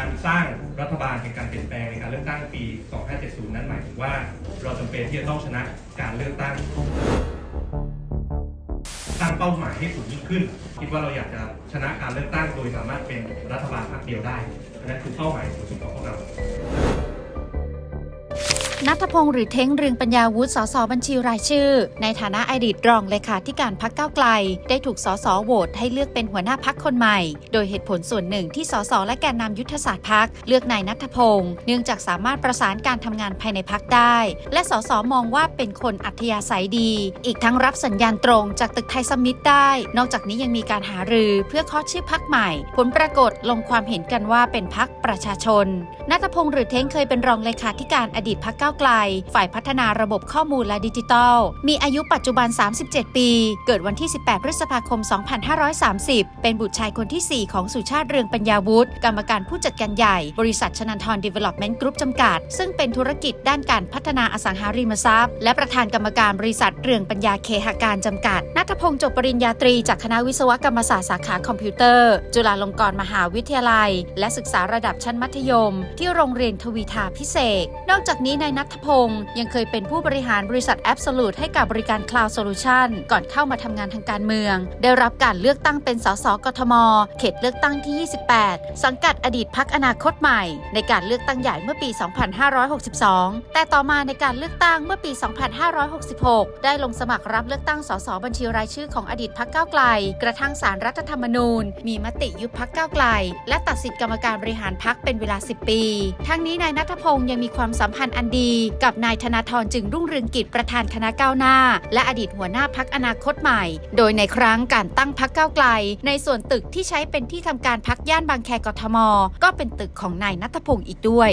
การสร้างรัฐบาลในการเปลี่ยนแปลงในการเลือกตั้งปี 2570 นั้นหมายถึงว่าเราจำเป็นที่จะต้องชนะการเลือกตั้งตั้งเป้าหมายให้สูงยิ่งขึ้น คิดว่าเราอยากจะชนะการเลือกตั้งโดยสามารถเป็นรัฐบาลพรรคเดียวได้อันนั่นคือเป้าหมายสูงสุดของพวกเรา นัทพงศ์หรือเท้งเรืองปัญญาวุฒิสสบัญชีรายชื่อ ในฐานะอดีตรองเลขาธิการพักเก้าไกล ได้ถูกสสโหวตให้เลือกเป็นหัวหน้าพักคนใหม่ โดยเหตุผลส่วนหนึ่งที่สสและแกนนำยุทธศาสตร์พักเลือกนายนัทพงศ์เนื่องจากสามารถประสานการทำงานภายในพักได้ และสสมองว่าเป็นคนอัธยาศัยดี อีกทั้งรับสัญญาณตรงจากตึกไทยสมิธได้ นอกจากนี้ยังมีการหารือเพื่อเคาะชื่อพักใหม่ ผลปรากฏลงความเห็นกันว่าเป็นพักประชาชนนัทพงศ์หรือเท้งเคยเป็นรองเลขาธิการอดีตพักก้าวไกล ฝ่ายพัฒนาระบบข้อมูลและดิจิทัล มีอายุปัจจุบัน 37 ปี เกิดวันที่ 18 พฤษภาคม 2530 เป็นบุตรชายคนที่ 4 ของสุชาติเรืองปัญญาวุฒิกรรมการผู้จัดการใหญ่ บริษัทชนันทร Development Group จำกัด ซึ่งเป็นธุรกิจด้านการพัฒนาอสังหาริมทรัพย์ และประธานกรรมการบริษัทเรืองปัญญาเคหการจำกัดนัทพงศ์จบปริญญาตรีจากคณะวิศวกรรมศาสตร์สาขาคอมพิวเตอร์ จุฬาลงกรณ์มหาวิทยาลัย และศึกษาระดับชั้นมัธยม ที่โรงเรียนทวีทาพิเศษ นอกจากนี้นายนัทพงศ์ยังเคยเป็นผู้บริหารบริษัท Absolute ให้กับบริการ Cloud Solution ก่อนเข้ามาทำงานทางการเมือง ได้รับการเลือกตั้งเป็นสสกทม เขตเลือกตั้งที่ 28 สังกัดอดีตพักอนาคตใหม่ ในการเลือกตั้งใหญ่เมื่อปี 2562 แต่ต่อมาในการเลือกตั้งเมื่อปี 2566 ได้ลงสมัครรับเลือกตั้งสสบัญชีรายชื่อของอดีตพักก้าวไกล กระทั่งสารรัฐธรรมนูญ มีมติยุบพักก้าวไกล และตัดสิทธิกรรมการบริหารพักเป็นเวลา 10 ปี ทั้งนี้นายนัทพงศ์ยังมีความสัมพันธ์อันดีกับนายธนาธรจึงรุ่งเรืองกิจประธานคณะก้าวหน้า และอดีตหัวหน้าพักอนาคตใหม่ โดยในครั้งการตั้งพักก้าวไกล ในส่วนตึกที่ใช้เป็นที่ทำการพักย่านบางแคกทม ก็เป็นตึกของนายนัทพงศ์อีกด้วย